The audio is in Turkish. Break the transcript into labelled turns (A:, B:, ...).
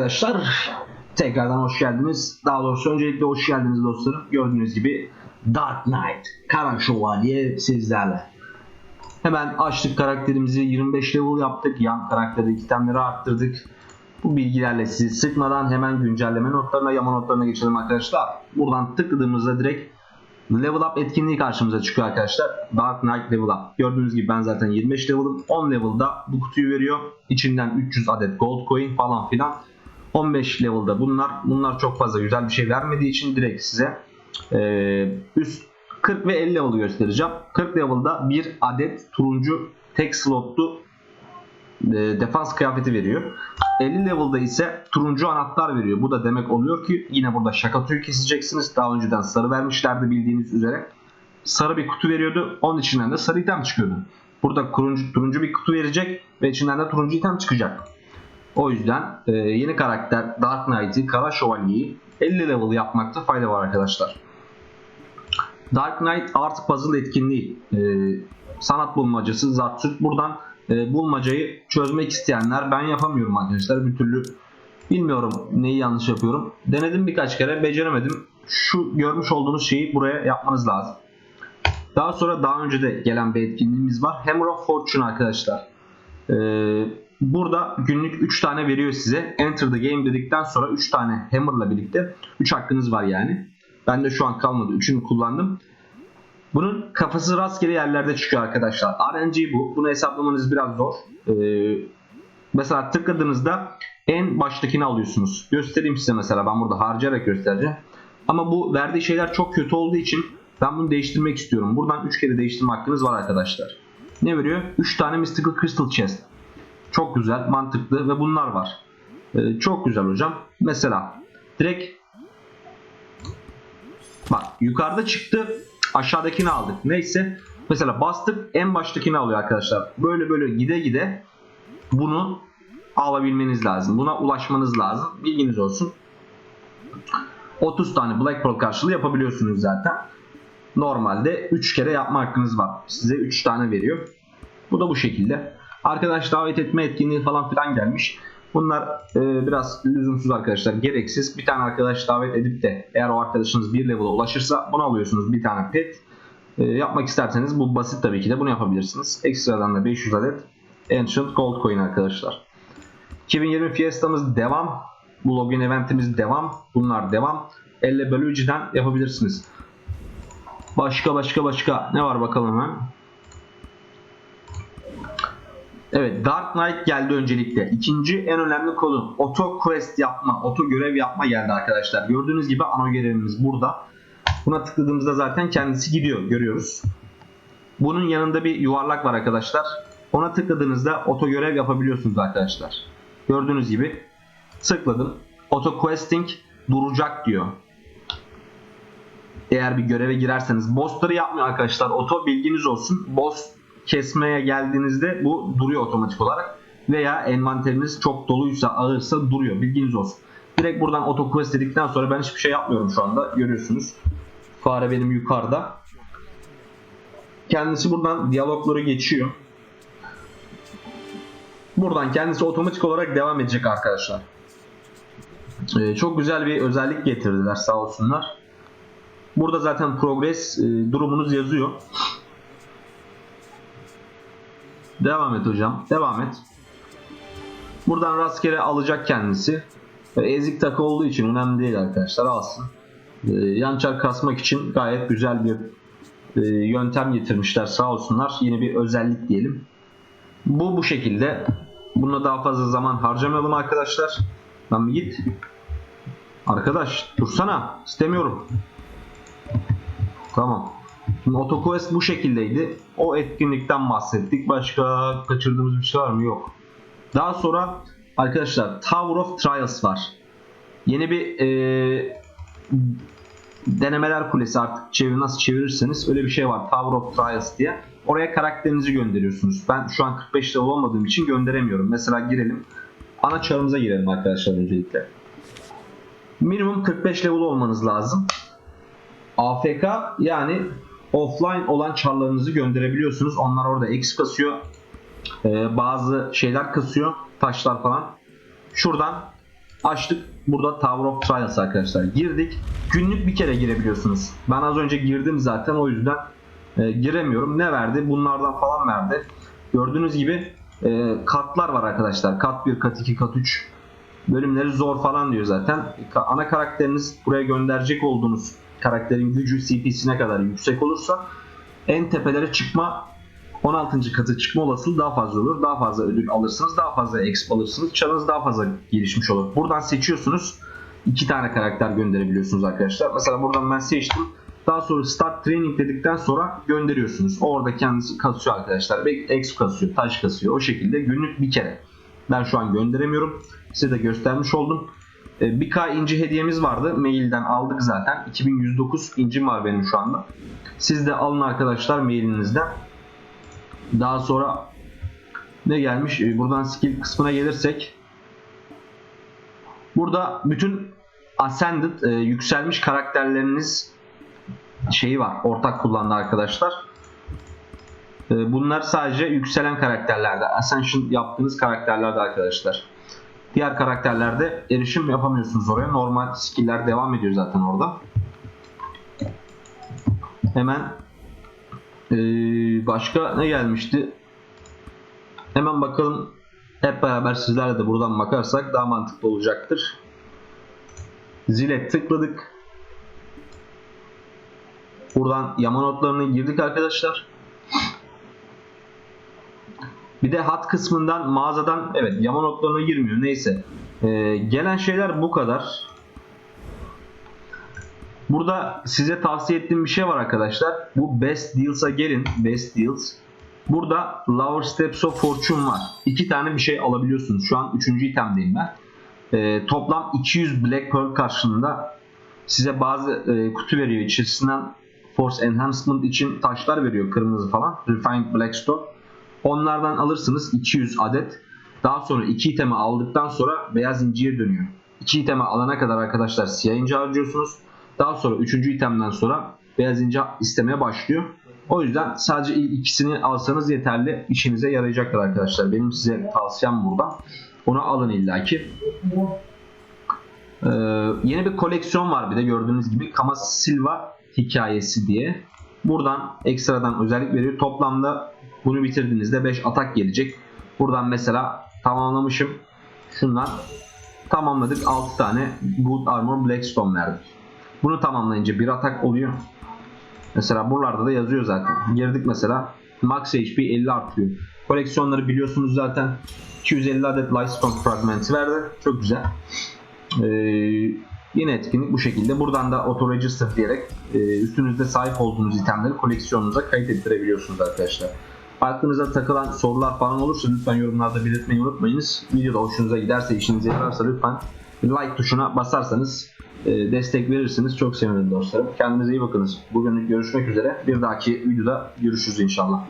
A: arkadaşlar. Tekrardan hoş geldiniz. Daha doğrusu öncelikle hoş geldiniz dostlarım. Gördüğünüz gibi Dark Knight, Kara Şövalye sizlerle. Hemen açtık karakterimizi 25 level yaptık. Yan karakterdeki itemleri arttırdık. Bu bilgilerle sizi sıkmadan hemen güncelleme notlarına, yama notlarına geçelim arkadaşlar. Buradan tıkladığımızda direkt Level Up etkinliği karşımıza çıkıyor arkadaşlar. Dark Knight Level Up. Gördüğünüz gibi ben zaten 25 level'ım. 10 level'da bu kutuyu veriyor. İçinden 300 adet gold coin falan filan. 15 level'da bunlar. Bunlar çok fazla güzel bir şey vermediği için direkt size e, üst 40 ve 50 level göstereceğim. 40 level'da bir adet turuncu tek slotlu e, defans kıyafeti veriyor. 50 level'da ise turuncu anahtar veriyor. Bu da demek oluyor ki yine burada şaka tüyü keseceksiniz. Daha önceden sarı vermişlerdi bildiğiniz üzere. Sarı bir kutu veriyordu. Onun içinden de sarı item çıkıyordu. Burada turuncu, turuncu bir kutu verecek ve içinden de turuncu item çıkacak. O yüzden e, yeni karakter Dark Knight'i, Kara Şövalye'yi 50 level yapmakta fayda var arkadaşlar. Dark Knight Art Puzzle etkinliği e, sanat bulmacası Zartürk. Buradan e, bulmacayı çözmek isteyenler ben yapamıyorum arkadaşlar bir türlü bilmiyorum neyi yanlış yapıyorum. Denedim birkaç kere beceremedim. Şu görmüş olduğunuz şeyi buraya yapmanız lazım. Daha sonra daha önce de gelen bir etkinliğimiz var. Hammer of Fortune arkadaşlar. E, burada günlük 3 tane veriyor size enter the game dedikten sonra 3 tane hammer'la birlikte 3 hakkınız var yani ben de şu an kalmadı 3'ünü kullandım bunun kafası rastgele yerlerde çıkıyor arkadaşlar. RNG bu. Bunu hesaplamanız biraz zor. Ee, mesela tıkladığınızda en baştakini alıyorsunuz. Göstereyim size mesela. Ben burada harcayarak göstereceğim. Ama bu verdiği şeyler çok kötü olduğu için ben bunu değiştirmek istiyorum. Buradan 3 kere değiştirme hakkınız var arkadaşlar. Ne veriyor? 3 tane Mystical Crystal Chest. Çok güzel, mantıklı ve bunlar var. Ee, çok güzel hocam. Mesela direkt bak yukarıda çıktı aşağıdakini aldık. Neyse. Mesela bastık en baştakini alıyor arkadaşlar. Böyle böyle gide gide bunu alabilmeniz lazım. Buna ulaşmanız lazım. Bilginiz olsun. 30 tane Black Pearl karşılığı yapabiliyorsunuz zaten. Normalde 3 kere yapma hakkınız var. Size 3 tane veriyor. Bu da bu şekilde. Arkadaş davet etme etkinliği falan filan gelmiş. Bunlar e, biraz lüzumsuz arkadaşlar. Gereksiz. Bir tane arkadaş davet edip de eğer o arkadaşınız bir level'a ulaşırsa bunu alıyorsunuz. Bir tane pet. E, yapmak isterseniz bu basit tabii ki de bunu yapabilirsiniz. Ekstradan da 500 adet Ancient Gold Coin arkadaşlar. 2020 Fiesta'mız devam. Bu login eventimiz devam. Bunlar devam. Elle bölücüden yapabilirsiniz. Başka başka başka ne var bakalım hemen. Evet Dark Knight geldi öncelikle. İkinci en önemli konu auto quest yapma, auto görev yapma geldi arkadaşlar. Gördüğünüz gibi ana görevimiz burada. Buna tıkladığımızda zaten kendisi gidiyor görüyoruz. Bunun yanında bir yuvarlak var arkadaşlar. Ona tıkladığınızda auto görev yapabiliyorsunuz arkadaşlar. Gördüğünüz gibi tıkladım. Auto questing duracak diyor. Eğer bir göreve girerseniz bossları yapmıyor arkadaşlar. Auto bilginiz olsun. Boss kesmeye geldiğinizde bu duruyor otomatik olarak. Veya envanteriniz çok doluysa ağırsa duruyor. Bilginiz olsun. Direkt buradan auto quest dedikten sonra ben hiçbir şey yapmıyorum şu anda. Görüyorsunuz. Fare benim yukarıda. Kendisi buradan diyalogları geçiyor. Buradan kendisi otomatik olarak devam edecek arkadaşlar. Ee, çok güzel bir özellik getirdiler sağ olsunlar. Burada zaten progress e, durumunuz yazıyor. Devam et hocam. Devam et. Buradan rastgele alacak kendisi. Ezik takı olduğu için önemli değil arkadaşlar. Alsın. Ee, yançar kasmak için gayet güzel bir e, yöntem getirmişler sağ olsunlar. Yeni bir özellik diyelim. Bu bu şekilde. Buna daha fazla zaman harcamayalım arkadaşlar. Lan bir git. Arkadaş dursana. İstemiyorum. Tamam. Şimdi AutoQuest bu şekildeydi. O etkinlikten bahsettik. Başka kaçırdığımız bir şey var mı? Yok. Daha sonra arkadaşlar Tower of Trials var. Yeni bir e, denemeler kulesi artık çevir nasıl çevirirseniz öyle bir şey var. Tower of Trials diye. Oraya karakterinizi gönderiyorsunuz. Ben şu an 45 level olmadığım için gönderemiyorum. Mesela girelim. Ana çarımıza girelim arkadaşlar öncelikle. Minimum 45 level olmanız lazım. AFK yani offline olan çarlarınızı gönderebiliyorsunuz. Onlar orada X kasıyor. Ee, bazı şeyler kasıyor. Taşlar falan. Şuradan Açtık. Burada Tower of Trials arkadaşlar. Girdik. Günlük bir kere girebiliyorsunuz. Ben az önce girdim zaten o yüzden e, giremiyorum. Ne verdi? Bunlardan falan verdi. Gördüğünüz gibi e, katlar var arkadaşlar. Kat 1, kat 2, kat 3 bölümleri zor falan diyor zaten. Ana karakteriniz buraya gönderecek olduğunuz karakterin gücü CP'sine kadar yüksek olursa en tepelere çıkma 16. katı çıkma olasılığı daha fazla olur. Daha fazla ödül alırsınız. Daha fazla exp alırsınız. Çarınız daha fazla gelişmiş olur. Buradan seçiyorsunuz. iki tane karakter gönderebiliyorsunuz arkadaşlar. Mesela buradan ben seçtim. Daha sonra start training dedikten sonra gönderiyorsunuz. Orada kendisi kasıyor arkadaşlar. Exp kasıyor, taş kasıyor. O şekilde günlük bir kere. Ben şu an gönderemiyorum. Size de göstermiş oldum. Ee, 1K inci hediyemiz vardı. Mailden aldık zaten. 2109 incim var benim şu anda. Siz de alın arkadaşlar mailinizden. Daha sonra ne gelmiş? Ee, Buradan skill kısmına gelirsek burada bütün ascended e, yükselmiş karakterleriniz şeyi var. Ortak kullandı arkadaşlar. E, Bunlar sadece yükselen karakterlerde, ascension yaptığınız karakterlerde arkadaşlar. Diğer karakterlerde erişim yapamıyorsunuz oraya. Normal skill'ler devam ediyor zaten orada. Hemen ee, başka ne gelmişti? Hemen bakalım. Hep beraber sizlerle de buradan bakarsak daha mantıklı olacaktır. Zile tıkladık. Buradan yama notlarına girdik arkadaşlar. Bir de hat kısmından mağazadan evet yama notlarına girmiyor. Neyse. Ee, gelen şeyler bu kadar. Burada size tavsiye ettiğim bir şey var arkadaşlar. Bu Best Deals'a gelin. Best Deals. Burada Lower Steps of Fortune var. İki tane bir şey alabiliyorsunuz. Şu an üçüncü itemdeyim ben. Ee, toplam 200 Black Pearl karşılığında size bazı e, kutu veriyor. İçerisinden Force Enhancement için taşlar veriyor. Kırmızı falan. Refined Blackstone. Onlardan alırsınız 200 adet. Daha sonra iki itemi aldıktan sonra beyaz inciye dönüyor. İki itemi alana kadar arkadaşlar siyah inci harcıyorsunuz. Daha sonra üçüncü itemden sonra beyaz inci istemeye başlıyor. O yüzden sadece ilk ikisini alsanız yeterli. işinize yarayacaktır arkadaşlar. Benim size tavsiyem burada. Onu alın illaki. Ee, yeni bir koleksiyon var bir de gördüğünüz gibi Kama Silva hikayesi diye. Buradan ekstradan özellik veriyor. Toplamda bunu bitirdiğinizde 5 atak gelecek. Buradan mesela tamamlamışım. Şundan tamamladık 6 tane Good Armor Blackstone verdik. Bunu tamamlayınca bir atak oluyor. Mesela buralarda da yazıyor zaten. Girdik mesela Max HP 50 artıyor. Koleksiyonları biliyorsunuz zaten. 250 adet Lightstone fragmenti verdi. Çok güzel. Ee, yine etkinlik bu şekilde. Buradan da auto register diyerek e, üstünüzde sahip olduğunuz itemleri koleksiyonunuza kayıt ettirebiliyorsunuz arkadaşlar. Aklınıza takılan sorular falan olursa lütfen yorumlarda belirtmeyi unutmayınız. Videoda hoşunuza giderse, işinize yararsa lütfen like tuşuna basarsanız e, destek verirsiniz. Çok sevinirim dostlarım. Kendinize iyi bakınız. Bugün görüşmek üzere. Bir dahaki videoda görüşürüz inşallah.